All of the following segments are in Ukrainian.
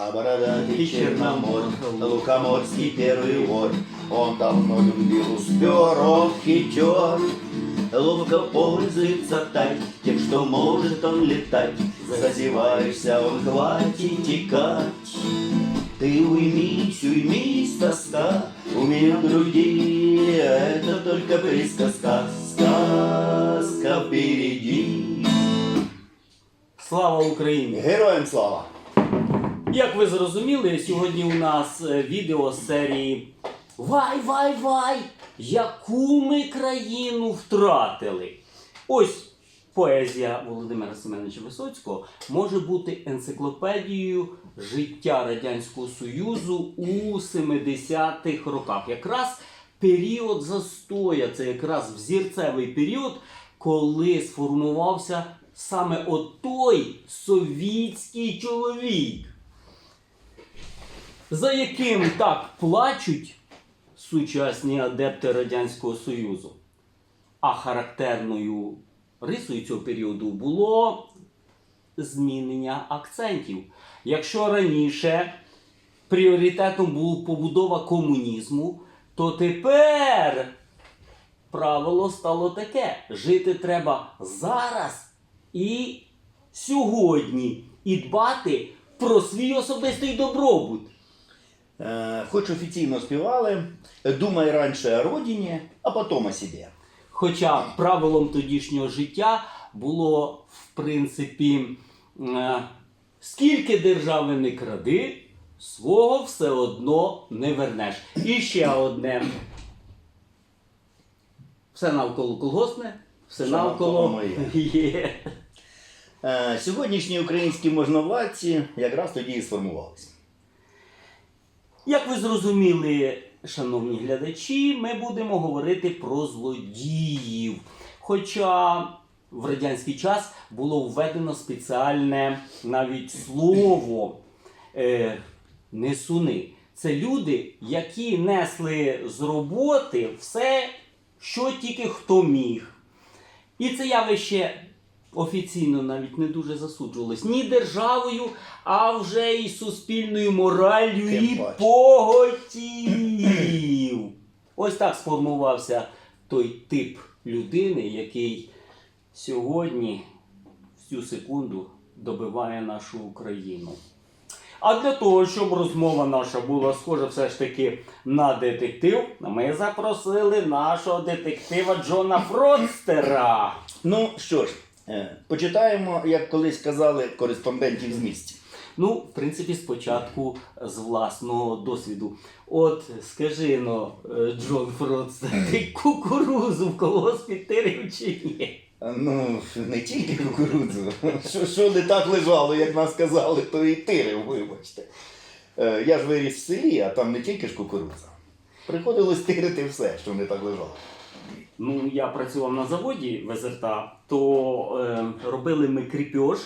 А бородатый Черномор, Лукоморский первый вор, Он давно любил успер, хитер. Ловко пользуется так, тем, что может он летать. Зазеваешься, он хватит текать. Ты уймись, уймись, тоска, У меня в это только присказка, сказка впереди. Слава Україні! Героям слава! Як ви зрозуміли, сьогодні у нас е, відео з серії Вай, вай, вай! Яку ми країну втратили? Ось поезія Володимира Семеновича Висоцького може бути енциклопедією життя Радянського Союзу у 70-х роках. Якраз період застоя, це якраз взірцевий період, коли сформувався саме отой совітський чоловік за яким так плачуть сучасні адепти Радянського Союзу. А характерною рисою цього періоду було змінення акцентів. Якщо раніше пріоритетом була побудова комунізму, то тепер правило стало таке: жити треба зараз і сьогодні, і дбати про свій особистий добробут. Э, Хоть официально спевали, думай раньше о родине, а потом о себе. Хоча правилом тодішнього життя було, в принципі, е, скільки держави не кради, свого все одно не вернеш. І ще одне. Все навколо колгосне, все навколо навколо моє. є. Е, Сьогоднішні українські можновладці якраз тоді і сформувалися. Як ви зрозуміли, шановні глядачі, ми будемо говорити про злодіїв. Хоча в радянський час було введено спеціальне навіть слово е, несуни. Це люди, які несли з роботи все, що тільки хто міг. І це явище офіційно навіть не дуже засуджувалось ні державою, а вже і суспільною мораллю Тим і паче. поготів. Ось так сформувався той тип людини, який сьогодні, в цю секунду, добиває нашу Україну. А для того, щоб розмова наша була схожа все ж таки на детектив, ми запросили нашого детектива Джона Фродстера. Ну що ж, почитаємо, як колись казали, кореспондентів з місця. Ну, в принципі, спочатку з власного досвіду. От скажи ну, е, Джон Фродстер, ти кукурузу в колгоспі тирив чи ні? Е, Ну, не тільки кукурудзу. Що, що не так лежало, як нас казали, то і тирив, вибачте. Е, Я ж виріс в селі, а там не тільки ж кукурудза. Приходилось тирити все, що не так лежало. Ну, я працював на заводі ВЗРТА, то е, робили ми кріпьош,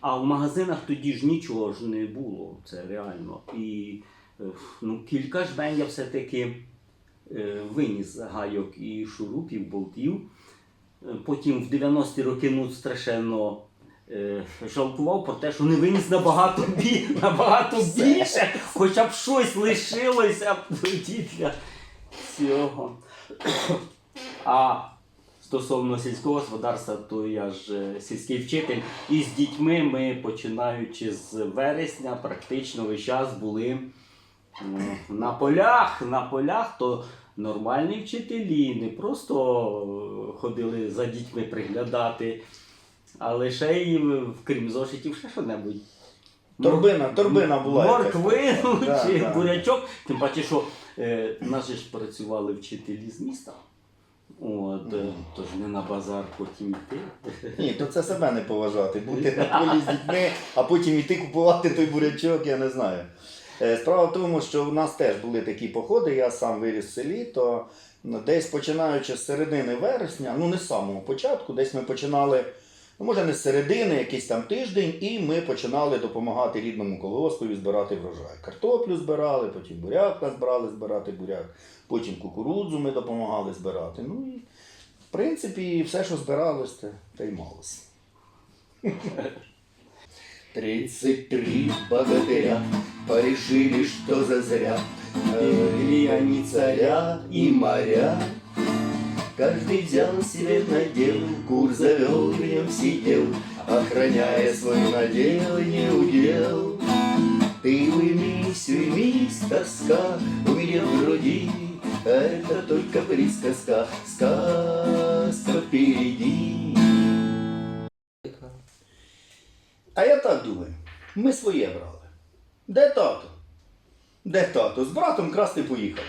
а в магазинах тоді ж нічого ж не було. Це реально. І е, ну, кілька жбень я все-таки е, виніс гайок і шурупів, болтів. Е, Потім в 90-ті роки ну, страшенно е, жалкував про те, що не виніс набагато, бі, набагато більше, хоча б щось лишилося тоді для цього. А стосовно сільського господарства, то я ж е, сільський вчитель. І з дітьми ми, починаючи з вересня, практично весь час були на полях. На полях то нормальні вчителі, не просто е, ходили за дітьми приглядати, а ще й крім зошитів ще що-небудь. Торбина, торбина була. Морквину Да, чи да. бурячок. Тим паче, що е, наші ж працювали вчителі з міста. От, mm. Тож не на базар потім йти. Ні, то це себе не поважати. Бути на полі з дітьми, а потім йти купувати той бурячок, я не знаю. Е, Справа в тому, що в нас теж були такі походи, я сам виріс в селі, то ну, десь починаючи з середини вересня, ну не з самого початку, десь ми починали, ну може не з середини, якийсь там тиждень, і ми починали допомагати рідному колгоспові збирати врожай. Картоплю збирали, потім буряк назбирали збирати буряк, потім кукурудзу ми допомагали збирати. Ну і в принципі, все, що збиралось, те, й малося. Тридцать три богатыря порешили, что зазря Были они царя и моря. Каждый взял себе надел, кур завел и в нем сидел, Охраняя свой надел и не удел. Ты уймись, уймись, тоска у меня в груди, Это только присказка, сказка впереди. А я так думаю, ми своє брали. Де тато? Де тато? З братом красти поїхали.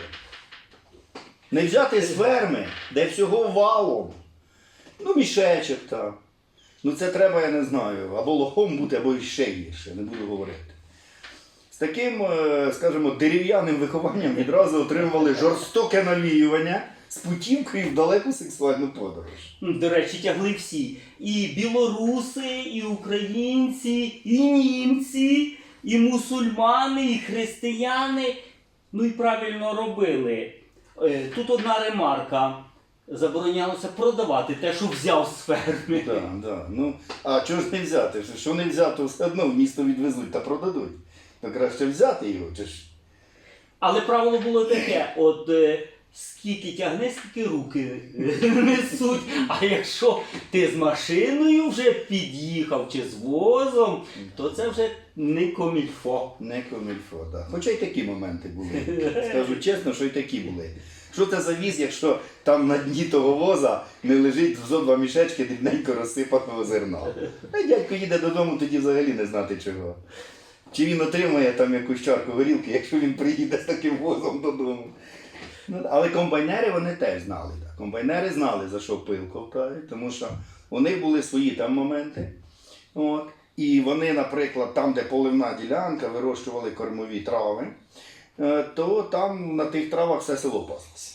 Не взяти з ферми, де всього валом. Ну, мішечок там. Ну це треба, я не знаю, або лохом бути, або ще гірше, не буду говорити. З таким, е, скажімо, дерев'яним вихованням відразу отримували жорстоке навіювання з путівкою в далеку сексуальну подорож. До речі, тягли всі. І білоруси, і українці, і німці, і мусульмани, і християни. Ну і правильно робили. Е, Тут одна ремарка. Заборонялося продавати те, що взяв з ферми. Так, да. Ну, а чого ж не взяти? Що- не не то все одно в місто відвезуть та продадуть. То краще взяти його, чи ж. Але правило було таке: от е, скільки тягне, скільки руки несуть. А якщо ти з машиною вже під'їхав чи з возом, то це вже не комільфо. Не комільфо, так. Хоча й такі моменти були. Скажу чесно, що й такі були. Що це за віз, якщо там на дні того воза не лежить в два мішечки дрібненько розсипаного зерна? А дядько їде додому, тоді взагалі не знати чого. Чи він отримає там якусь чарку горілки, якщо він приїде з таким возом додому. Ну, але комбайнери вони теж знали. Так. Комбайнери знали, за що пил ковтають, тому що у них були свої там моменти. От. І вони, наприклад, там, де поливна ділянка, вирощували кормові трави, е, то там на тих травах все село паслося.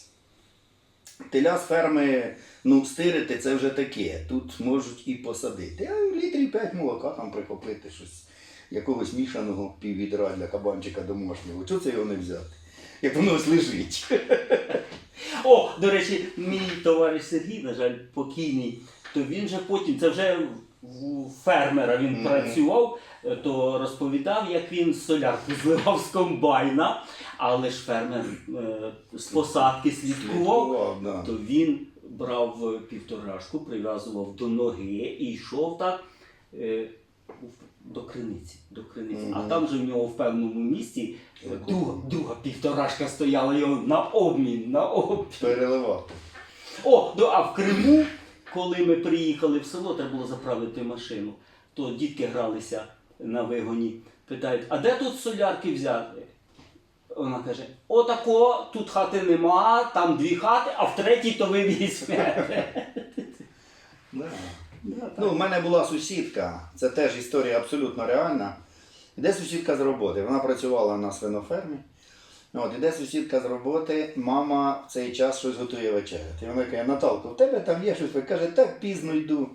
Теля з ферми ну, стирити це вже таке. Тут можуть і посадити. А літрів 5 молока там прихопити щось, якогось мішаного піввідра для кабанчика домашнього. Чого це його не взяти? Як воно ось лежить. О, до речі, мій товариш Сергій, на жаль, покійний, то він же потім, це вже в фермера він Мгм. працював, е, то розповідав, як він солярку зливав з комбайна, але ж фермер е, з посадки слідкував, да. то він брав е, півторашку, прив'язував до ноги і йшов так. е, До криниці, до криниці. А там же в нього в певному місці е, друга, друга півторашка стояла його на обмін, на обмін. Переливати. О, до, а в Криму, коли ми приїхали в село, треба було заправити машину, то дітки гралися на вигоні, питають, а де тут солярки взяти? Вона каже: отако, тут хати нема, там дві хати, а в третій то ви візьмете. Ну, у мене була сусідка, це теж історія абсолютно реальна. Іде сусідка з роботи. Вона працювала на свинофермі. От, іде сусідка з роботи, мама в цей час щось готує вечеряти. І вона каже, Наталко, в тебе там є щось? Каже, так пізно йду.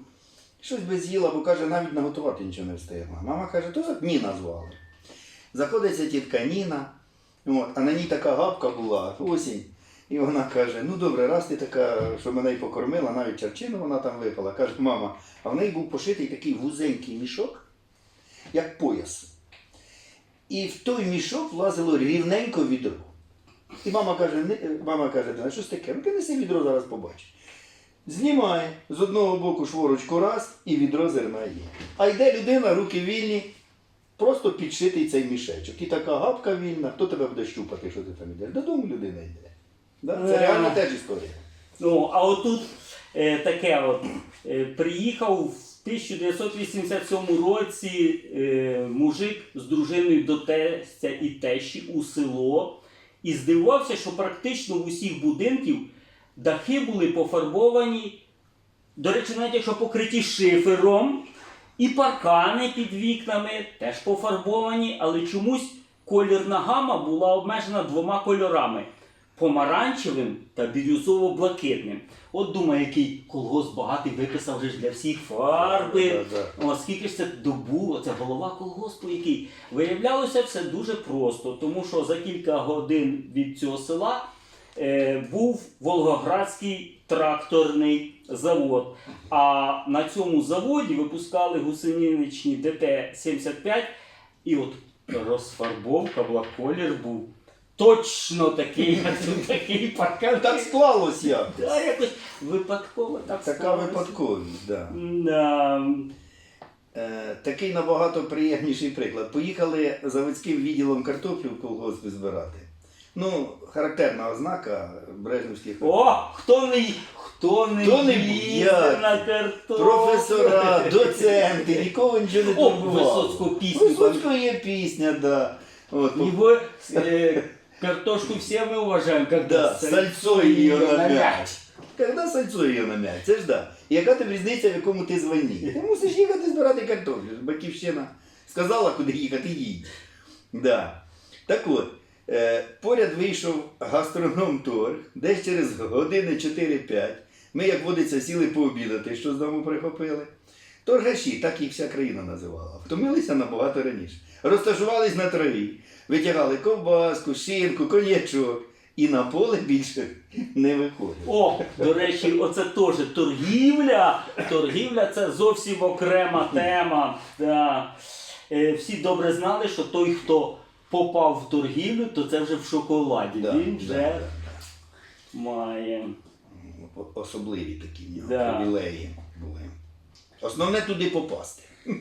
Щось би з'їла, бо каже, навіть наготувати нічого не встигла. Мама каже, то Ніна звали. Заходить ця тітка Ніна, от, а на ній така гапка була, осінь. І вона каже: ну добре, раз ти така, що мене й покормила, навіть черчину вона там випала. Каже, мама, а в неї був пошитий такий вузенький мішок, як пояс. І в той мішок влазило рівненько відро. І мама каже, не, мама каже, «Дина, щось таке, ну принеси відро, зараз побачиш. Знімає з одного боку шворочку раз і відро зерна є. А йде людина, руки вільні, просто підшитий цей мішечок. І така гапка вільна, хто тебе буде щупати, що ти там йдеш? Додому людина йде. Да? Це Е. реально теж історія. Ну, а отут е, таке от. Е, приїхав в 1987 році е, мужик з дружиною до тестя і тещі у село і здивувався, що практично в усіх будинків дахи були пофарбовані, до речі, навіть якщо покриті шифером, і паркани під вікнами теж пофарбовані, але чомусь колірна гама була обмежена двома кольорами помаранчевим та бірюзово-блакитним. От думаю, який колгосп багатий виписав вже ж для всіх фарби. Да, да. О, скільки ж це добу, це голова колгоспу який. Виявлялося все дуже просто, тому що за кілька годин від цього села е, був Волгоградський тракторний завод. А на цьому заводі випускали гусеничні ДТ-75, і от розфарбовка, була, колір був точно такий, як тут такий паркан. Так склалось як. Да, якось випадково так Така склалося. випадковість, да. Да. Е, такий набагато приємніший приклад. Поїхали заводським відділом картоплю в колгоспі збирати. Ну, характерна ознака брежнівських. О, хто не, хто не, Хто не як? на картоплю? Професора, доценти, нікого нічого не О, турбувало. Висоцького пісню. Висоцького є пісня, да. От, Его э, картошку все мы уважаем, когда Да, сальцо її на м'яч. Когда сальцо її на м'яч, це ж да. Яка тобі різниця, в якому ти званні? Ти мусиш їхати збирати картоплю. Батьківщина сказала, куди їхати, їдь. Да. Так от, е, поряд вийшов гастроном торг, десь через години 4-5. Ми, як водиться, сіли пообідати, що з дому прихопили. Торгаші, так їх вся країна називала. Втомилися набагато раніше. Розташувались на траві, витягали ковбаску, шинку, коньячок. І на поле більше не виходили. О, до речі, оце теж торгівля. Торгівля це зовсім окрема тема. Да. Е, всі добре знали, що той, хто попав в торгівлю, то це вже в шоколаді. Да, Він вже да, має. да. О- Особливі такі в нього привілеї були. Основне туди попасти.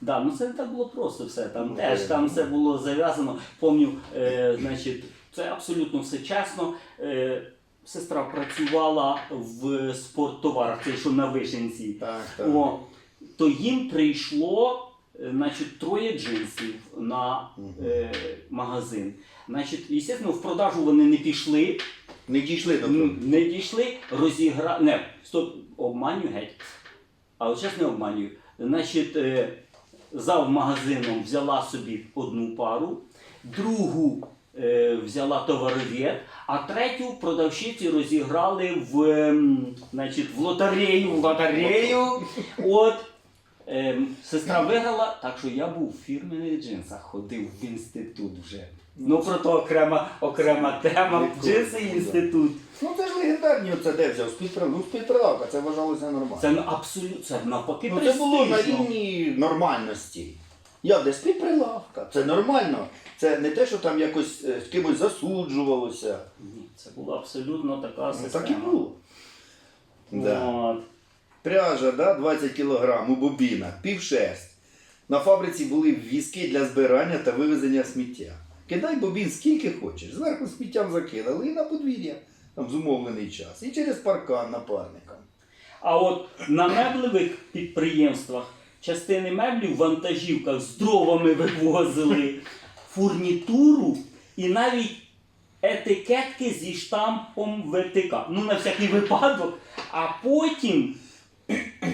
Да, ну це не так було просто все. Там Ну, теж там все було зав'язано. Помню, е, значить, це абсолютно все чесно. Е, сестра працювала в спорттоварах, це що на вишенці. Так, так. О, то їм прийшло е, значить, троє джинсів на е, магазин. Значить, звісно, в продажу вони не пішли, Не дійшли до м, не дійшли, розігра... Не, стоп, обманюю геть. Але зараз не обманюю. Значить, е, зав магазином взяла собі одну пару, другу е, взяла товаровед, а третю продавщиці розіграли в, ем, значить, в лотерею. В лотерею. От. Ем, сестра виграла, так що я був в фірмених джинсах, ходив в інститут вже. Ну, про то окрема, окрема тема. І інститут. Ну це ж легендарні оце де взяв. З-під ну, з-під це вважалося нормально. Це абсолютно це навпаки. Ну, це було на рівні нормальності. Я де з-під прилавка. Це нормально. Це не те, що там якось е, з кимось засуджувалося. Ні, це була абсолютно така Ну, система. так і було. Да. От. Пряжа, да, 20 кг у бобінах, півшерсть. На фабриці були візки для збирання та вивезення сміття. Кидай бобін скільки хочеш. Зверху сміттям закидали і на подвір'я там зумовлений час. І через паркан напарникам. А от на меблевих підприємствах частини меблів в вантажівках з дровами вивозили фурнітуру і навіть етикетки зі штампом ВТК. Ну, на всякий випадок. А потім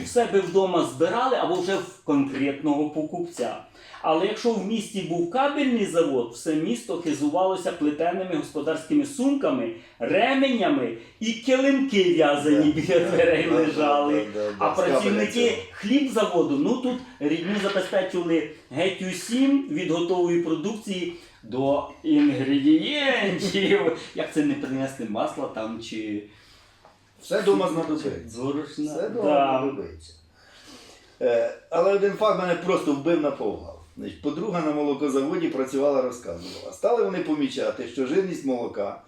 в себе вдома збирали або вже в конкретного покупця. Але якщо в місті був кабельний завод, все місто хизувалося плетеними господарськими сумками, ременями і килимки в'язані біля дверей лежали. А працівники хлібзаводу, ну тут рідню забезпечували геть усім від готової продукції до інгредієнтів. Як це не принести масла там чи Все вдома знадобиться. Зорошна. Все Да. вдома знадобиться. Е, але один факт мене просто вбив на повгав. Значить, подруга на молокозаводі працювала, розказувала. Стали вони помічати, що жирність молока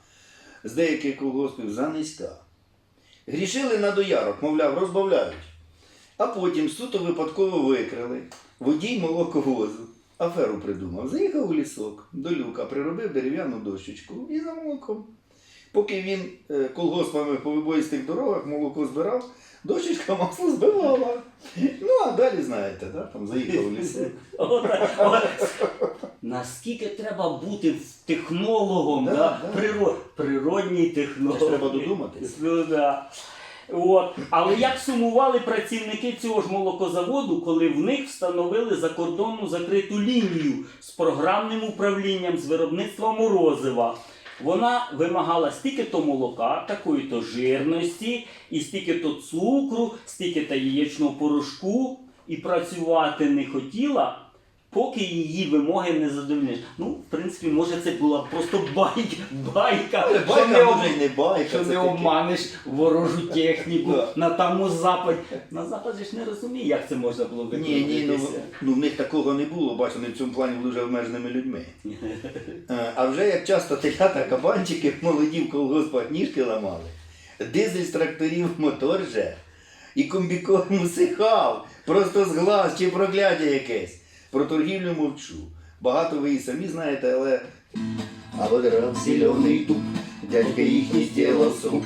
з деяких колгоспів занизька. Грішили на доярок, мовляв, розбавляють. А потім суто випадково викрили. Водій молоковозу. Аферу придумав. Заїхав у лісок до люка, приробив дерев'яну дощечку і за молоком. Поки він е, колгоспами по вибоїстих дорогах молоко збирав, дощечка масло збивала. Ну, а далі знаєте, да? там заїхав у лісок. Наскільки треба бути технологом, Да, да, да. Приро- природній технолог. треба додуматись. Ну, да. От. Але як сумували працівники цього ж молокозаводу, коли в них встановили закордонну закриту лінію з програмним управлінням з виробництва морозива. Вона вимагала стільки-то молока, такої-то жирності, і стільки-то цукру, стільки-то яєчного порошку, і працювати не хотіла. Поки її вимоги не задовольниш. Ну, в принципі, може це була просто байка, байка, Але що байка не, об- може й не байка. що це не таке. обманеш ворожу техніку Да. на тому западі. На западі ж не розуміє, як це можна було Ні, ні, ну, викрутитися. ну в них такого не було, бачу, вони в цьому плані були вже обмеженими людьми. Е, А вже як часто телята, кабанчики молоді в колгоспах ніжки ламали, дизель з тракторів мотор же, і комбікорм усихав, просто з глаз чи прокляття якесь. Про торгівлю мовчу. Багато ви і самі знаєте, але. А вот зелений дуб, дядька їхній сделал суп,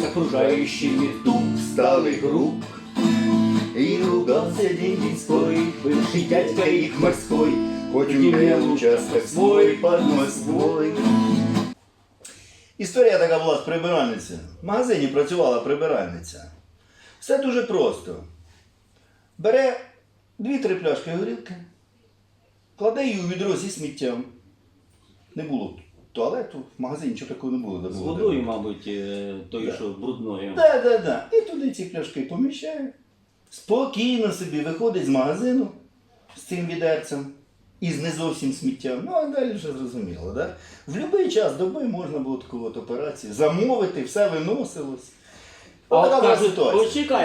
З окружаючими тут стали груб. И ругался день людской, бывший дядька их морской, Хоть имел участок свой под Москвой. Історія така була з прибиральницею. В магазині працювала прибиральниця. Все дуже просто. Бере дві-три пляшки горілки, кладе її у відро зі сміттям. Не було туалету, в магазині нічого такого не було. де З було водою, де- мабуть, е, той, Да. що брудною. Да, да, да. І туди ці пляшки поміщає. Спокійно собі виходить з магазину з цим відерцем і з не зовсім сміттям. Ну, а далі вже зрозуміло, да? В будь-який час доби можна було таку от операцію замовити, все виносилось. А От така була кажуть, ситуація.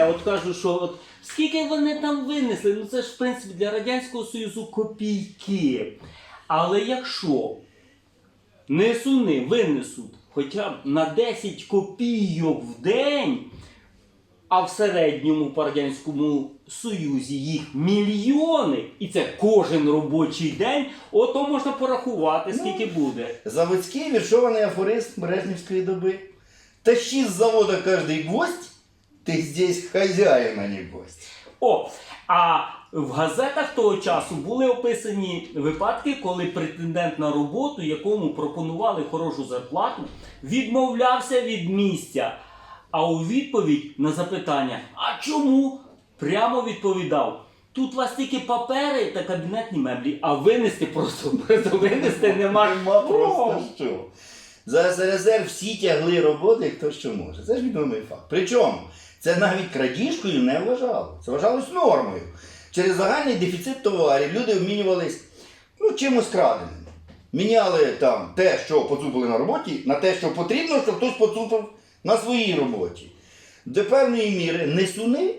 от кажуть, що от скільки вони там винесли, ну це ж в принципі для Радянського Союзу копійки. Але якщо несуни винесуть хоча б на 10 копійок в день, а в середньому по Радянському Союзі їх мільйони, і це кожен робочий день, ото можна порахувати, скільки буде. Заводський віршований афорист Брежнівської доби. Тащи з завода кожний гвоздь, ти здесь хазяїн, а не гость. О, а в газетах того часу були описані випадки, коли претендент на роботу, якому пропонували хорошу зарплату, відмовлявся від місця. А у відповідь на запитання, а чому? Прямо відповідав. Тут у вас тільки папери та кабінетні меблі, а винести просто, просто винести нема. Нема просто що. За СРСР всі тягли роботи, хто що може. Це ж відомий факт. Причому це навіть крадіжкою не вважало. Це вважалось нормою. Через загальний дефіцит товарів люди обмінювались ну, чимось краденим. Міняли там те, що поцупили на роботі, на те, що потрібно, щоб хтось поцупив на своїй роботі. До певної міри несуни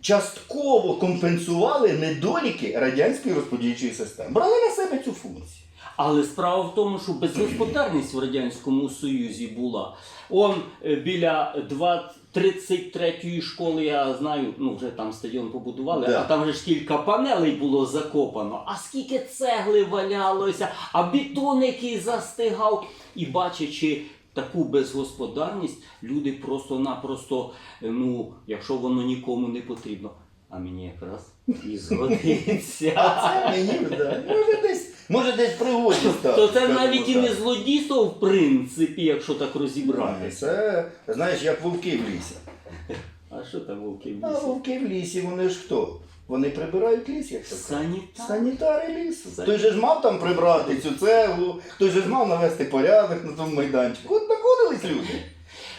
частково компенсували недоліки радянської розподільчої системи. Брали на себе цю функцію. Але справа в тому, що безгосподарність в Радянському Союзі була. Он е, біля 2 33-ї школи, я знаю, ну вже там стадіон побудували, Да. а там вже ж кілька панелей було закопано. А скільки цегли валялося, а бетон, який застигав. І бачачи таку безгосподарність, люди просто-напросто, е, ну, якщо воно нікому не потрібно. А мені якраз і згодиться. А це мені, да. може десь, може десь пригоді стати. То це навіть і не злодійство, в принципі, якщо так розібратися. Це, знаєш, як вовки в лісі. А що там вовки в лісі? А вовки в лісі, вони ж хто? Вони прибирають ліс, як кажуть. Санітар. Санітари лісу. Сані- Той же ж мав там прибрати цю цеглу, той же ж мав навести порядок на тому майданчику. От знаходились люди.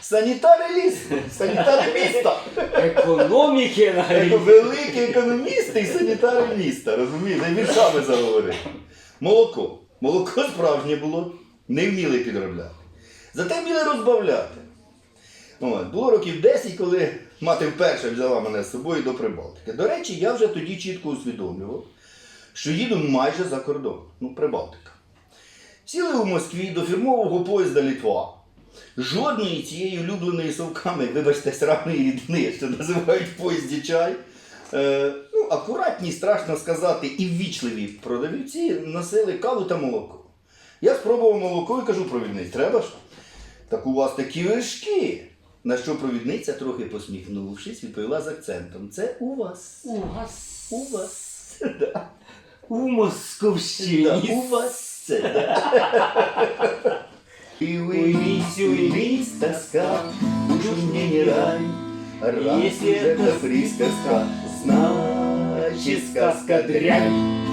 Санітари лісу, санітари міста. Економіки навіть. великі економісти і санітари міста, розумієте, і віршами заговорили. Молоко. Молоко справжнє було, не вміли підробляти. Зате вміли розбавляти. От, було років 10, коли мати вперше взяла мене з собою до Прибалтики. До речі, я вже тоді чітко усвідомлював, що їду майже за кордон. Ну, Прибалтика. Сіли у Москві до фірмового поїзда Літва. Жодної цієї улюбленої совками, вибачте, сраної рідни, що називають в поїзді чай. Е, ну, акуратні, страшно сказати, і ввічливі продавці носили каву та молоко. Я спробував молоко і кажу провідниць, треба ж? Так у вас такі вершки. На що провідниця, трохи посміхнувшись, відповіла з акцентом. Це у вас. У вас. У вас. Да. У Да, Московщині. у вас це. Да. И уймись, уймись, тоска, уж мне не рай. Раз Если уж это это присказка, значит сказка дрянь.